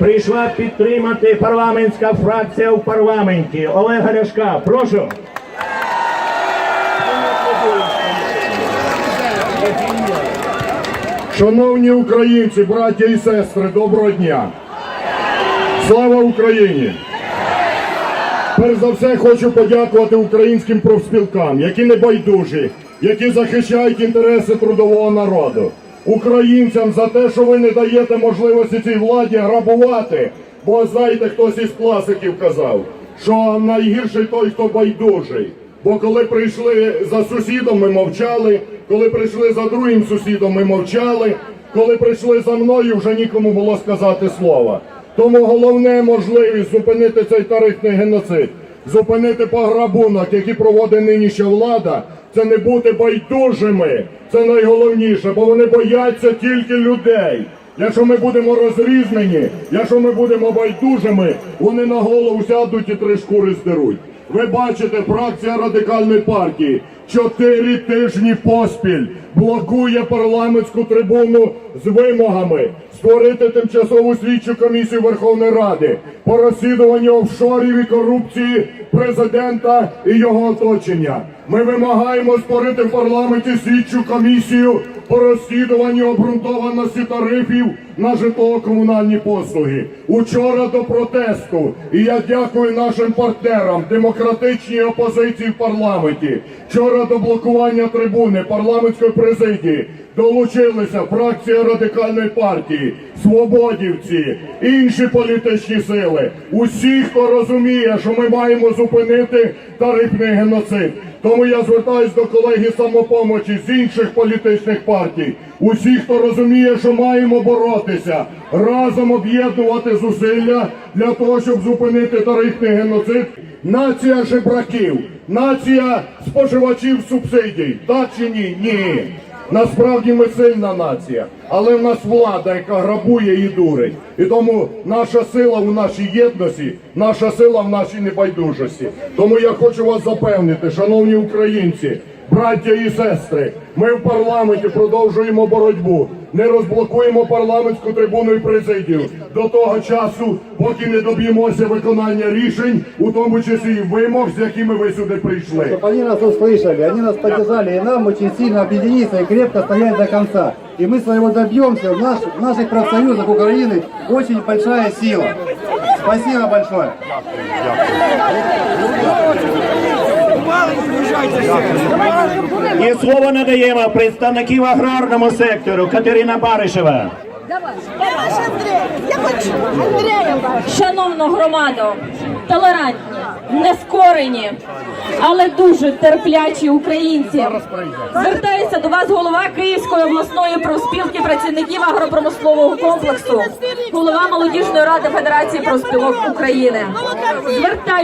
прийшла підтримати парламентська фракція в парламенті. Олега Ляшка, прошу. Шановні українці, браття і сестри, доброго дня! Слава Україні! Перш за все хочу подякувати українським профспілкам, які не байдужі, які захищають інтереси трудового народу. Українцям за те, що ви не даєте можливості цій владі грабувати. Бо знаєте, хтось із класиків казав, що найгірший той, хто байдужий. Бо коли прийшли за сусідом, ми мовчали, коли прийшли за другим сусідом, ми мовчали, коли прийшли за мною, вже нікому було сказати слова. Тому головне можливість зупинити цей тарифний геноцид, зупинити пограбунок, який проводить нинішня влада, це не бути байдужими. Це найголовніше, бо вони бояться тільки людей. Якщо ми будемо розрізнені, якщо ми будемо байдужими, вони на голову сядуть і три шкури здеруть. Ви бачите, фракція радикальної партії чотири тижні поспіль блокує парламентську трибуну з вимогами створити тимчасову слідчу комісію Верховної Ради по розслідуванню офшорів і корупції президента і його оточення. Ми вимагаємо створити в парламенті слідчу комісію по розслідуванню обґрунтованості тарифів на житлово-комунальні послуги. Учора до протесту, і я дякую нашим партнерам демократичній опозиції в парламенті. Вчора до блокування трибуни парламентської президії долучилися фракція радикальної партії, свободівці, інші політичні сили. Усі, хто розуміє, що ми маємо зупинити тарифний геноцид. Тому я звертаюсь до колеги самопомочі з інших політичних партій. Усі, хто розуміє, що маємо боротися, разом об'єднувати зусилля для того, щоб зупинити тарифний геноцид. Нація жебраків, нація споживачів субсидій. Так чи ні? Ні. Насправді ми сильна нація, але в нас влада, яка грабує і дурить. І тому наша сила у нашій єдності, наша сила в нашій небайдужості. Тому я хочу вас запевнити, шановні українці, браття і сестри, ми в парламенті продовжуємо боротьбу. Не розблокуємо парламентську трибуну і президію до того часу, поки не доб'ємося виконання рішень, у тому числі і вимог, з якими ви сюди прийшли. Чтобы они нас услышали, они нас поддержали, и нам очень сильно объединиться и крепко стоять до конца. И мы своего добьемся. В, наш, в наших профсоюзах Украины очень большая сила. Спасибо большое. І слово надаємо представників аграрному сектору Катерина Баришева. Шановну громаду, толерантні, нескорені, але дуже терплячі українці. Звертається до вас голова Київської обласної профспілки працівників агропромислового комплексу, голова молодіжної ради Федерації профспілок України. Звертаю